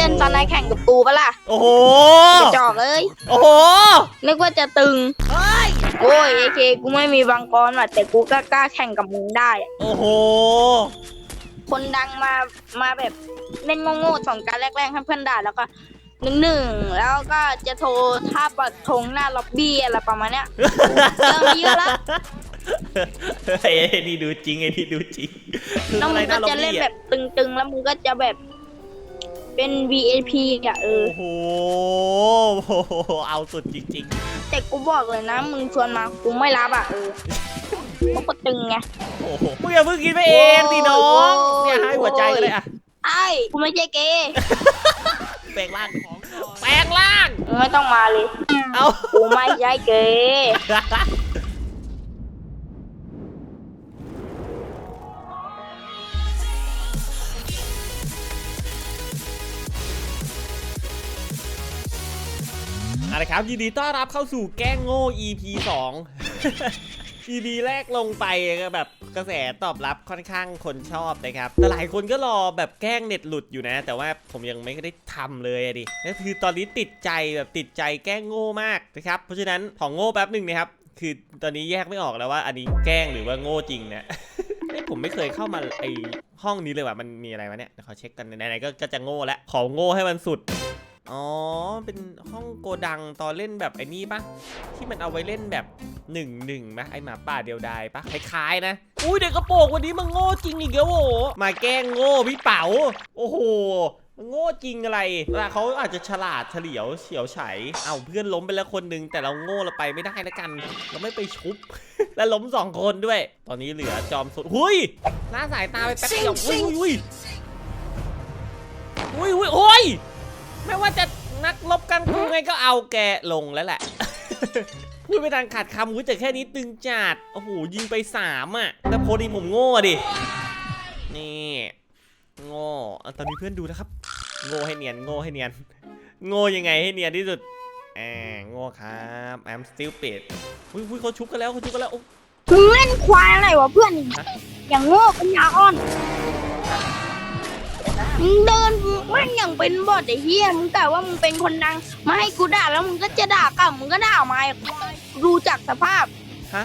เล่นตอนไหนแข่งกับกูปะล่ะโอ้โห กระจอกเลยโอ้โห นึกว่าจะตึงเฮ้ยโอ้ยเอเคกูไม่มีบางกรว่ะแต่กูก็กล้าแข่งกับมึงได้อะโอ้โห คนดังมามาแบบเล่นโง่ๆสองการแรกๆให้เพื่อนด่าแล้วก็หนึ่งหนึ่งแล้วก็จะโทรท่าปักธงหน้าล็อบบี้อะไรประมาณเนี้ยเจอมาเยอะแล้วไอ้นี่ดูจริงไอ้นี่ดูจริงคือแล้วอะไรมึงก็นะล็อบจะเล่นบี้แบอะบตึงๆ แล้วมึงก็จะแบบ เป็น VIP อะเออโอ้โห เอาสุดจริง แต่กูบอกเลยนะ มึงชวนมากูไม่รับอะเออเพราะกูตึงไง ๆ โอ้โหมึงอย่าเพิ่งกินไปเองดิน้องโอ้ย เนี่ยให้หัวใจกันเลยอะไอ้กูไม่ใช่เกย์แปลงร่างแปลงร่าง มึงไม่ต้องมาเลย เอา กูไม่ใช่เกย์ ละครับยินดีต้อนรับเข้าสู่แกล้งโง่ EP 2 EP แรกลงไปก็แบบกระแสตอบรับค่อนข้างคนชอบนะครับแต่หลายคนก็รอแบบแกล้งเน็ตหลุดอยู่นะ แต่ว่าผมยังไม่ได้ทำเลยอะดินั่นคือตอนนี้ติดใจแบบติดใจแกล้งโง่มากนะครับเพราะฉะนั้นของโง่แป๊บหนึ่งนะครับคือตอนนี้แยกไม่ออกแล้วว่า อันนี้แกล้งหรือว่าโง่จริงนะเอ้ยผมไม่เคยเข้ามาไอห้องนี้เลยว่ะมันมีอะไรวะเนี่ยเดี๋ยวขอเช็คกันไหนๆก็ก็จะโง่แล้วขอโง่ให้มันสุด อ๋อ เป็นห้องโกดังตอนเล่นแบบไอ้นี่ปะที่มันเอาไว้เล่นแบบหนึ่งหนึ่งปะไอหมาป่าเดียวดายปะคล้ายๆนะ อุ้ยเด็กกระโปรงวันนี้มันโง่จริงอีกแล้วโอ้โหมาแกล้งโง่พี่เป๋า โอ้โหมันโง่จริงอะไรเวลาเขาอาจจะฉลาดเฉลียวเฉียวไฉเอาเพื่อนล้มไปแล้วคนหนึง แต่เราโง่เราไปไม่ได้แล้วกัน เราไม่ไปชุบ แล้วล้มสองคนด้วย ตอนนี้เหลือจอมสุดหุยล่าสายตาไปแป๊บเดียวอุ้ยอุ้ยอุ้ยอุ้ยโอ้ยไม่ ว่าจะนักลบกันกูไงก็เอาแกลงแล้วแหละ พูดไม่ทันขาดคำกูแต่แค่นี้ตึงจัดโอ้โหยิงไปสามอะแล้วโพดีผมโง่ดินี่โง่อะตอนนี้เพื่อนดูนะครับ โง่ให้เนียนโง่ให้เนียน โง่ยังไงให้เนียนที่สุดแอบโง่ครับ I'm stupid อุ้ยอุ้ยเขาชุบกันแล้วเขาชุบกันแล้วโอ้มึงเล่นควายอะไรวะเพื่อน อย่างโง่ปัญญาอ่อน มึงเดินแม่งอย่างเป็นบอดไอ้เหี้ยมึงแต่ว่ามึงเป็นคนดังมาให้กูด่าแล้วมึงก็จะด่ากลับมึงก็ด่าออกมาดูจากสภาพฮะ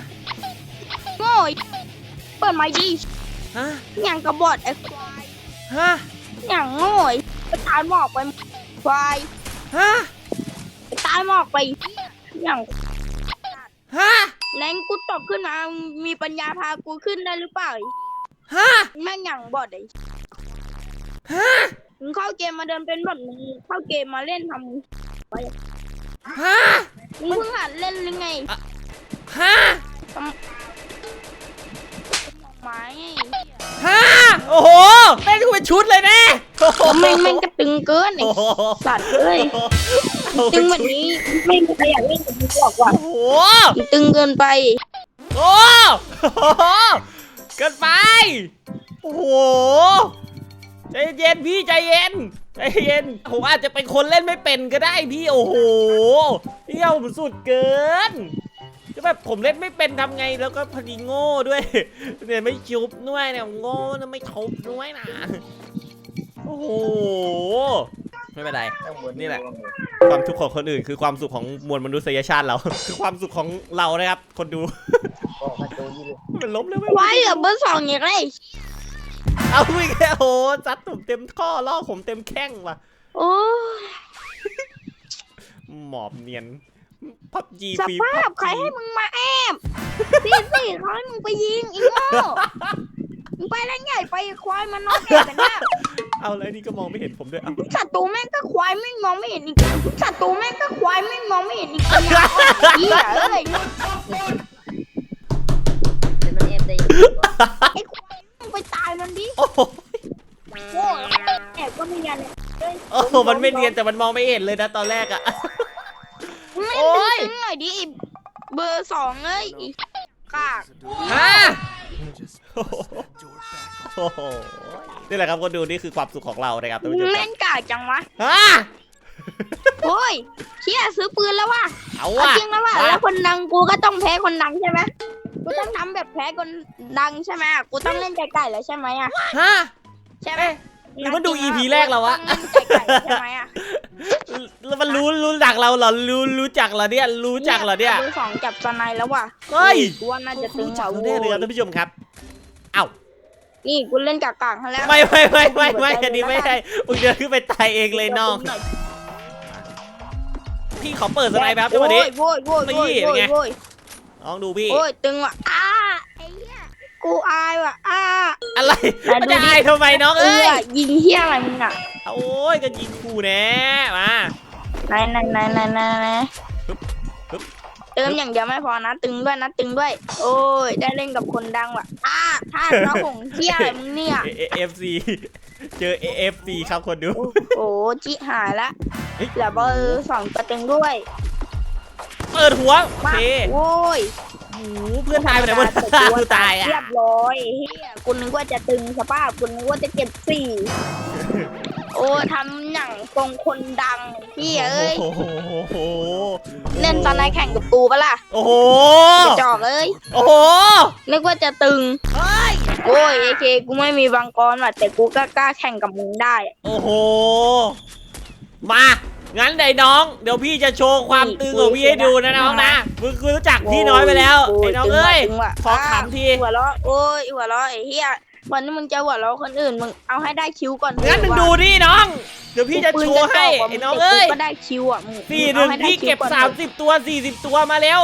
โง่ไอ้เปิดไม้ดีฮะอย่างกระบอดไอ้ควายฮะอย่างโง่ไอ้ไปตายหมอกไปควายฮะไปตายหมอกไปอย่างฮะแรงกูตบขึ้นมามึงมีปัญญาพากูขึ้นได้หรือเปล่าฮะแม่งอย่างบอดไอ้ ฮะมึงเข้าเกมมาเดินเป็นแบบมึงเข้าเกมมาเล่นทำฮะมึงเพิ่งหัดเล่นหรือไงฮะไม้ฮะโอ้โหเต้นกูเป็นชุดเลยแน่โอ้โหแม่งแม่งก็ตึงเกินไอ้โอ้โหสัตว์เอ้ยเอาตึเป็นงแบชุบดนี้ไม่มีใครอยากเล่นกับมึงหรอกว่ะโอ้โหมึงตึงเกินไปโอ้โหเกินไปโอ้โห ใจเย็นพี่ใจเย็นใจเย็นผมอาจจะเป็นคนเล่นไม่เป็นก็ได้พี่โอ้โหพี่เอาผมสุดเกินจะแบบผมเล่นไม่เป็นทำไงแล้วก็พอดีโง่ด้วยเนี่ยไม่ชุบด้วยเนี่ยโง่นะไม่ชุบด้วยนะโอ้โหไม่เป็นไรนี่แหละ ความทุกข์ของคนอื่น คือความสุขของมวลมนุษยชาติเรา คือความสุขของเรานะครับ คนดูมันล้มแล้วไม่ควายเหลือเบอร์สองอย่างไร เอาอีกแล้วโอ้โหซัดผมเต็มข้อล่อผมเต็มแข้งว่ะ โอ้ยหมอบเนียนพับจีสฟีภาพใครให้มึงมาแอบพี่สิเขาให้มึงไปยิงอีโง่มึงไปเล่นใหญ่ไปควายมันนอนแอบกันหน้าเอาแล้วนี่ก็มองไม่เห็นผมด้วยเอาศัตรูแม่งก็ควายแม่งมองไม่เห็นอีกศัตรูแม่งก็ควายแม่งมองไม่เห็นอีกปัญญาอ่อนเหี้ยเอ้ยเป็นมันเอฟได้ยังไงวะ มันไม่เนียนแต่มันมองไม่เห็นเลยนะตอนแรกอะมึงโอ๊ยเล่นตึงๆหน่อยดิไอ้เบอร์สองเอ้ยอีกากฮะโอ้โหโอ้โหนี่แหละครับคนดูนี่คือความสุขของเรานะครับท่านมึผู้ชงมครัเล่บนกากจังวะฮะโอ้ยเชี่ยซื้อปืนแล้วว่ะเอาเอาว่ะจริงแล้วว่ะมาแล้วคนดังกูก็ต้องแพ้คนดังใช่ไหมกูต้องทำแบบแพ้คนดังใช่ไหมกูต้องเล่นไก่ๆแล้วใช่ไหมอะฮะใช่ไหมเอ๊ะ หรือมันดู EP แรกเราวะต้องเล่นไก่ๆใช่ไหมอะแล้วมันรู้รู้จักเราเหรอรู้รู้จักเหรอเนี่ยรู้จักเหรอเนี่ยเบอร์สองจับสไนด์แล้วว่ะเฮ้ย กูว่าน่าจะตึงรู้จักกว่าเราแน่เลยครับท่านผู้ชมครับเอ้านี่กูเล่นกากๆให้แล้วไม่ไม่ไม่ไม่ไม่อันนี้ไม่ใช่มึงเดินขึ้นไปตายเองเลยน้องพี่ขอเปิดสไลด์แป๊บจังหวะนี้ โว้ยโว้ยโว้ยนี่โว้เป็นไงยโว้ยลองดูพี่โอ้ยตึงว่ะอ้าไอ้เหี้ย กูอายว่ะอ้าอะไรไหนดูดิมันจะอายทำไมน้องเอเอ้ยอยิงเหี้ยอะไรมึงอะโอ้ยก็ยิงขู่แน่มาไหนไหนไหนไหนไหนไหนฮึบฮึบเติมอย่างเดียวไม่พอนะ ตึงด้วยนะตึงด้วย โอ้ยได้เล่นกับคนดังว่ะอ้าท่าพระหงส์เหี้ยอะไรมึงเนี่ยเอฟซีเจอเอฟซีครับคนดู โอ้โหจิหายละเฮ้ยเหลือเบอร์สองตัวตึงด้วย เปิดหัวโอมาเคโว้ยโอ้โห เพื่อนตายไปไหนหมดแต่กูกูตายอะเรียบร้อยเฮียกูนึกว่าจะตึงสภาพกูนึกว่าจะเก็บสี่โอ้ทำหนังตรงคนดังพี่เอ้ยโอ้โหเล่นตอนไหนแข่งกับกูปะล่ะโอ้โหกระจอกเอ้ยโอ้โหนึกว่าจะตึงเฮ้ยโอ้ยเอเคกูไม่มีบางกรว่ะแต่กูก็กล้าแข่งกับมึงได้ โอ้โหมา งั้นไอ้น้อง เดี๋ยวพี่จะโชว์ความตึงของพี่ให้ดูนะน้องนะมึงคือรู้จักพี่น้อยไปแล้วโไอ้น้องเอ้ยตึงว่ะขอขำทีหัวเราะโอ้ยหัวเราะไอ้เฮียวันนี้มึงจะหัวเราะคนอื่นมึงเอาให้ได้คิวก่อนงั้นมึงดูนี่น้อง เดี๋ยวพี่จะโชว์ให้ไอ้น้องเอ้ยก็ได้คิวอะมึงสี่หนึ่งอาให้ได้พี่เก็บคิวอนสามสิบตัวสี่สิบตัวมาแล้ว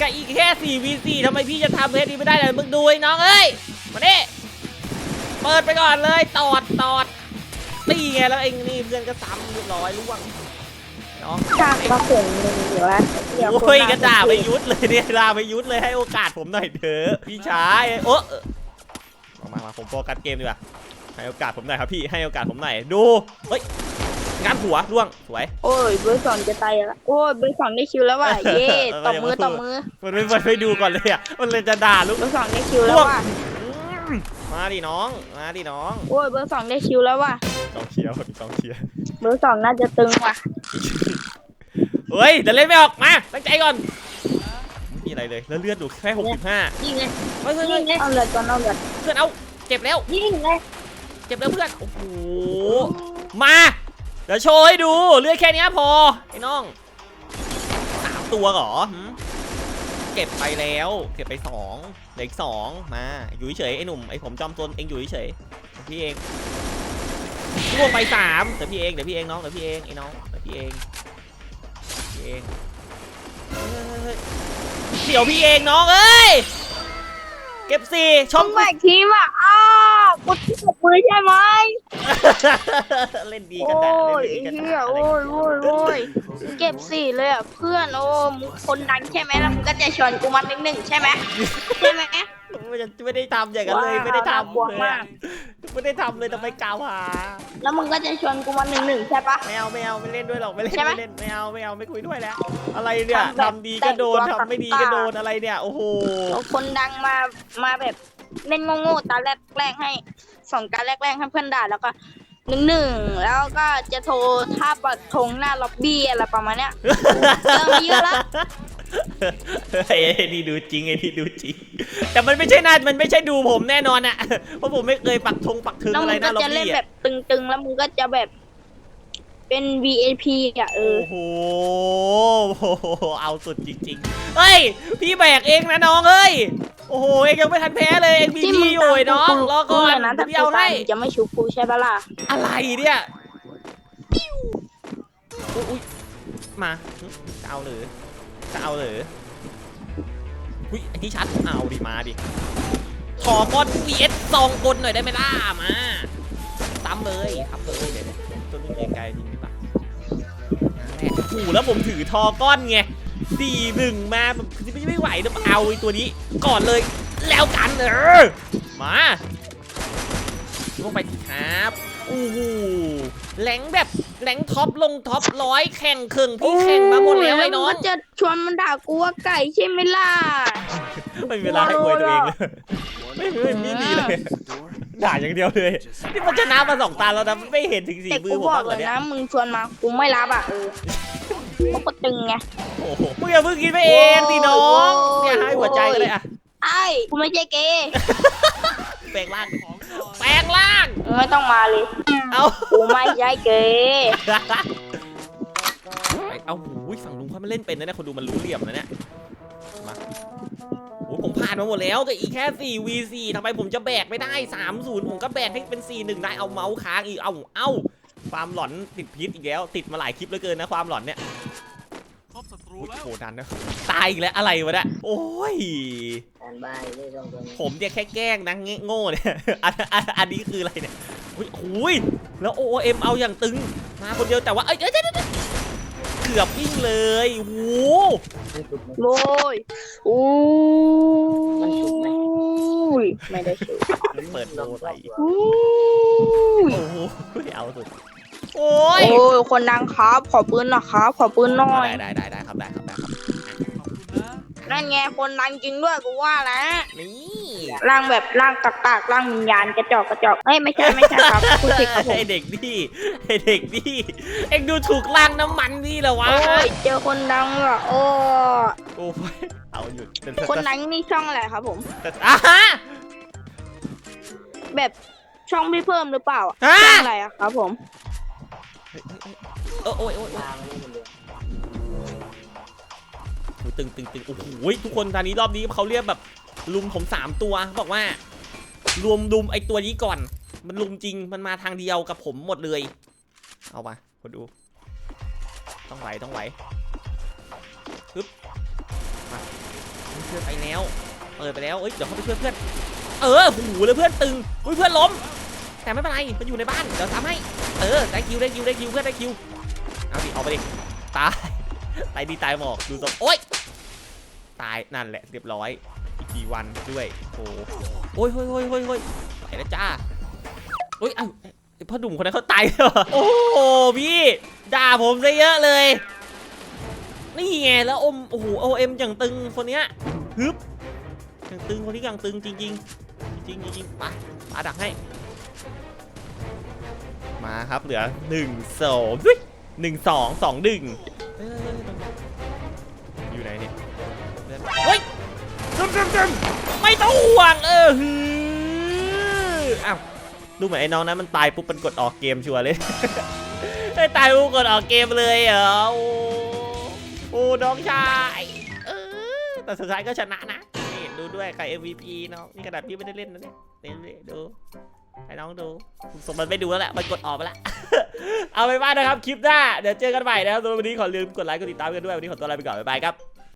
กับอีกแค่สี่วีสี่ทำไมพี่จะทำเพชรนี้ไม่ได้เลยมึงดูไอ้น้องเอ้ยมาดิเปิดไปก่อนเลยตอดตอดตีไงแล้วเองนี่เพื่อนก็ซ้ำเรียบร้อยล่วง น้องฉากมาผงหนึ่งเดี๋ยวนะเดี๋ยวโอ้ยกระด่าไปยุดเลยเนี่ยด่าไปยุดเลยให้โอกาสผมหน่อยเถอะพี่ชายโอ้เออมามามาผมโฟกัสเกมดีกว่าให้โอกาสผมหน่อยครับพี่ให้โอกาสผมหน่อยดูเฮ้ยงานหัวล่วงสวยโอ้ยเบอร์สองจะตายแล้วโอ้ยเบอร์สองได้คิวแล้วว่ะเย่ตบมือตบมือมันไม่มันไม่ดูก่อนเลยอะมันเลยจะด่าลูกเบอร์สองได้คิวแล้วว่ะอืมมาดิน้องมาดิน้องโอ้ยเบอร์สองได้คิวแล้วว่ะกองเชียร์กองเชียร์เบอร์สองน่าจะตึงว่ะ เฮ้ยเดี๋ยวเล่นไม่ออกมาตั้งใจก่อนไม่มีอะไรเลยแล้วเลือดดูแค่65ยิงเลยเฮ้ยเฮ้ยยิเฮ้ยงเลยเอาเลยก่อนเอาเลยเพื่อนเอาเจ็บแล้ว ยิงเลยเจ็บแล้วเพื่อนโอ้โหมาเดี๋ยวโชว์ให้ดูเลือดแค่เนี้ยพอไอ้น้องสามตัวเหรอหืมเก็บไปแล้วเก็บไปสองเหลืออีกสองมาอยู่เฉยๆไอ้หนุ่มไอ้ผมจอมตนเองอยู่เฉยๆเดี๋ยวพี่เองล่วงไปสามเดี๋ยวพี่เองเดี๋ยวพี่เองน้องเดี๋ยวพี่เองไอ้น้องเดี๋ยวพี่เองพี่ เองเฮ้ยเฮ้ยเฮ้ยเดี๋ยวพี่เองน้องเอ้ย เก็บสี่ชต้อมงแบกทีมอะอ้าวกดที่ตบมือใช่ไหมเล่นดีโอ้กันได้ยเล่นดีกันเฮีได้ยอะไรโอ้ยโอ้ยโอ้ยเก็บสี่เลยอะเพื่อนโอ้มึงคนดังใช่ไหมแล้วมึงก็จะชวนกูมาหนึ่งหนึ่งใช่ไหมใช่ไหม ไม่ได้ไม่ได้ทำอย่างนั้นเลยว้าวไม่ได้น่ากทำลัวเลยมาอะก ไม่ได้ทำเลยทำไมกล่าวหาแล้วมึงก็จะชวนกูมาหนึ่งหนึ่งใช่ปะ ไม่เอาไม่เอาไม่เล่นด้วยหรอกไม่เล่นใช่ไหมไม่เล่นไม่เอาไม่เอาไม่คุยด้วยแล้ว อะไรเนี่ยทำแบบทำดีก็โดนแต่งตัว ทำไม่ดีต่างๆก็โดนอะไรเนี่ย โอ้โหคนดังมามาแบบเล่นโง่ๆตาแรกแรกๆให้สองการแรกแรกๆให้เพื่อนด่าแล้วก็หนึ่งหนึ่งแล้วก็จะโทรท่าปัดธงหน้าล็อบบี้อะไรประมาณเนี้ยเจอมาเยอะแล้ว ไอ้นี่ดูจริงไอ้นี่ดูจริง แต่มันไม่ใช่น่ามันไม่ใช่ดูผมแน่นอนอะเพราะผมไม่เคยปักธงปักถึงแล้วอะมึไรงหก็น้าล็อจะบเล่นบี้แบอะบตึงๆ แล้วมึงก็จะแบบเป็น VIP อะเออโอ้โห เอาสุดจริงๆเฮ้ย พี่แบกเองนะน้องเอ้ย โอ้โห เองยังไม่ทันแพ้เลยเองมีที่มึพี่งอยู่ไอ้น้องรอก่อนเลยนะถ้าพี่กูเอาตาให้ยมึงจะไม่ชูกูใช่ปะล่ะอะไรเนี่ยอุ๊ยอุ๊ยมาจะเอาหรือ จะเอาหรืออุ้ยอันนี้ชัด เอาดิมาดิ ขอกอน vs ซองกลหน่อยได้ไหมล่ะ มาซ้ำเลยทับเลยเดี๋ยวตัวนี้ไกลๆดีป่ะแม่โอ้โหแล้วผมถือทอก้อนไงสี่หนึ่งมาแบบไม่ไม่ไหวต้องเอาไอ้ตัวนี้ ก่อนเลยแล้วกันเออมาลงไปครับโอ้โห แหลงแบบแหลงท็อปลงท็อปร้อยแข่งครึ่งพี่แข่งมาหมดแล้วไอ้น้องมึก็จะชวนมันด่ากูว่าไก่ใช่ไหมล่ะไม่มีเวลาให้อวยตัวเองเลยไม่ไม่ไม่มีเลยด่าอย่างเดียวเลยนี่มันชนะมาสองตาแล้วนะไม่เห็นถึงสีแต่มืกูอผมบอบ้ากงเหเลรอยเนี่ยนะมึงชวนมากูไม่รับอะเออเพราะกูตึงไงโอ้โหมึงอย่าเพิ่งกินไปเองสิน้องเนี่ยให้หัวใจกันเลยอะไอ้กูไม่ใช่เกย์แปลงร่าง แปลงร่างมึงไม่ต้องมาเลย เอากูไม่ใช่เกย์ไปเอาหูยฝั่งลุงเขามาเล่นเป็นนะเนี่ยคนดูมันรู้เหลี่ยมนะเนี่ย มาโอ้ยผมผ่านมาหมดแล้วก็อีกแค่ 4 v 4ทำไมผมจะแบกไม่ได้ 3 0 ผมก็แบกให้เป็น 4 1 ได้ เอาเมาส์ค้างอีก เอา เอ้าความหลอนติดพิษอีกแล้ว ติดมาหลายคลิปเหลือเกินนะความหลอนเนี่ยพบศัต รูอุ๊ยแล้วโหดันนะตายอีกแล้วอะไรวะเนี่ยโอ้ย การบ้านได้ต้องตัวนี้ผมเนี่ยแค่แกล้งนะเงี้โง่เนี่ยอันอันอันนี้คืออะไรเนี่ยอุ้ยหุยแล้ว OM เอาอย่างตึง มาคนเดียวแต่ว่า เอ้ยเอ้ยเอ้ยเอ้ยเกือบวิ่งเลยโอ้โหมันสุดไหม โว้ยอู้มันฉุกไหม ยไม่ได้ฉุกเปิดโลไปอู้ย โอ้โหเอาสุด โอ้ยโอ้ยคนดังครับ ขอปืนหน่อยครับ ขอปืนหน่อยได้ได้ได้ได้ครับได้ครับได้ครับขอบคุณนะนั่นไงคนดังจริงด้วยกูว่าแล้ว นี่ร่างแบบร่างกากากๆร่างวิญญาณกระจอกกระจอกเอ้ยไม่ใช่ไม่ใช่ครับพูดผิดครับผมไอเด็กนี่ไอเด็กนี่เอ็งดูถูกล่างน้ำมันนี่เหรอวะโอ้ยเจอคนดังเหรอโอ้โอ้ยเอาหยุดแต่คนดังนี่ช่องอะไรครับผมแต่อะฮะแบบช่องพี่เพิ่มหรือเปล่าอะฮะช่องอะไรอะครับผม เออโอ้ยโอ้ยโอ้ยโอ้ยตึงตึงตึงโอ้โหทุกคนตอนนี้รอบนี้เขาเรียกแบบลุมผมสามตัวบอกว่ารวมลุมไอตัวนี้ก่อน มันลุมจริงมันมาทางเดียวกับผมหมดเลย เอามาคนดู ต้องไหวต้องไหวฮึบมาเพื่อนไปแล้วเปิดไปแล้วเอ้ยเดี๋ยวเขาไปช่วยเพื่อนเออโอ้โหเลยเพื่อนตึงอุ้ยเพื่อนล้ม แต่ไม่เป็นไรมันอยู่ในบ้านเดี๋ยวทำให้ เออได้คิวได้คิวได้คิวเพื่อนได้คิวเอาดิเอาไปดิตายตายดีตายหมอกดูตรงโอ๊ยตายนั่นแหละเรียบร้อยอีกกี่วันด้วยโอ้โอ้ยโอ้ยโอ้ยโอ้ยโอ้ยไปแล้วจ้าโอ้ยเอ้าไอ้พ่อหนุ่มคนนั้นเขาตายแล้วเหรอโอ้โหพี่ด่าผมซะเยอะเลย นี่ไงแล้วอมโอ้โหโอเอ็มอย่างตึงคนเนี้ยฮึบอย่างตึงคนนี้อย่างตึงจริง ๆ จริงจริงๆมาปาดักให้ มาครับเหลือหนึ่งสองเฮ้ยหนึ่งสองสองหนึ่งเฮ้ยเฮ้ยเฮ้ยตรงไหนอยู่ไหนเนี่ยเฮ้ยซึมซึมซึมไม่ต้องห่วงเออฮืออ้าวดูเหมือนไอ้น้องนั้นมันตายปุ๊บมันกดออกเกมชัวร์เลยไอ้ยตายปุ๊บกดออกเกมเลยเหรอโอ้โอ้น้องชายเออแต่สุดท้ายก็ชนะนะนี่ดูด้วยใคร MVP น้องนี่ขนาดพี่ไม่ได้เล่นนะเนี่ยเล่นเลยดู ให้น้องดูสมมันไม่ดูแล้วแหละมันกดออกไปแล้ว เอาไปบ้านนะครับคลิปหน้า เดี๋ยวเจอกันใหม่นะครับสำหรับวันนี้ขอลืมกดไลค์กดติดตามกันด้วยวันนี้ขอตัวลาไปก่อนบ๊ายบายครับ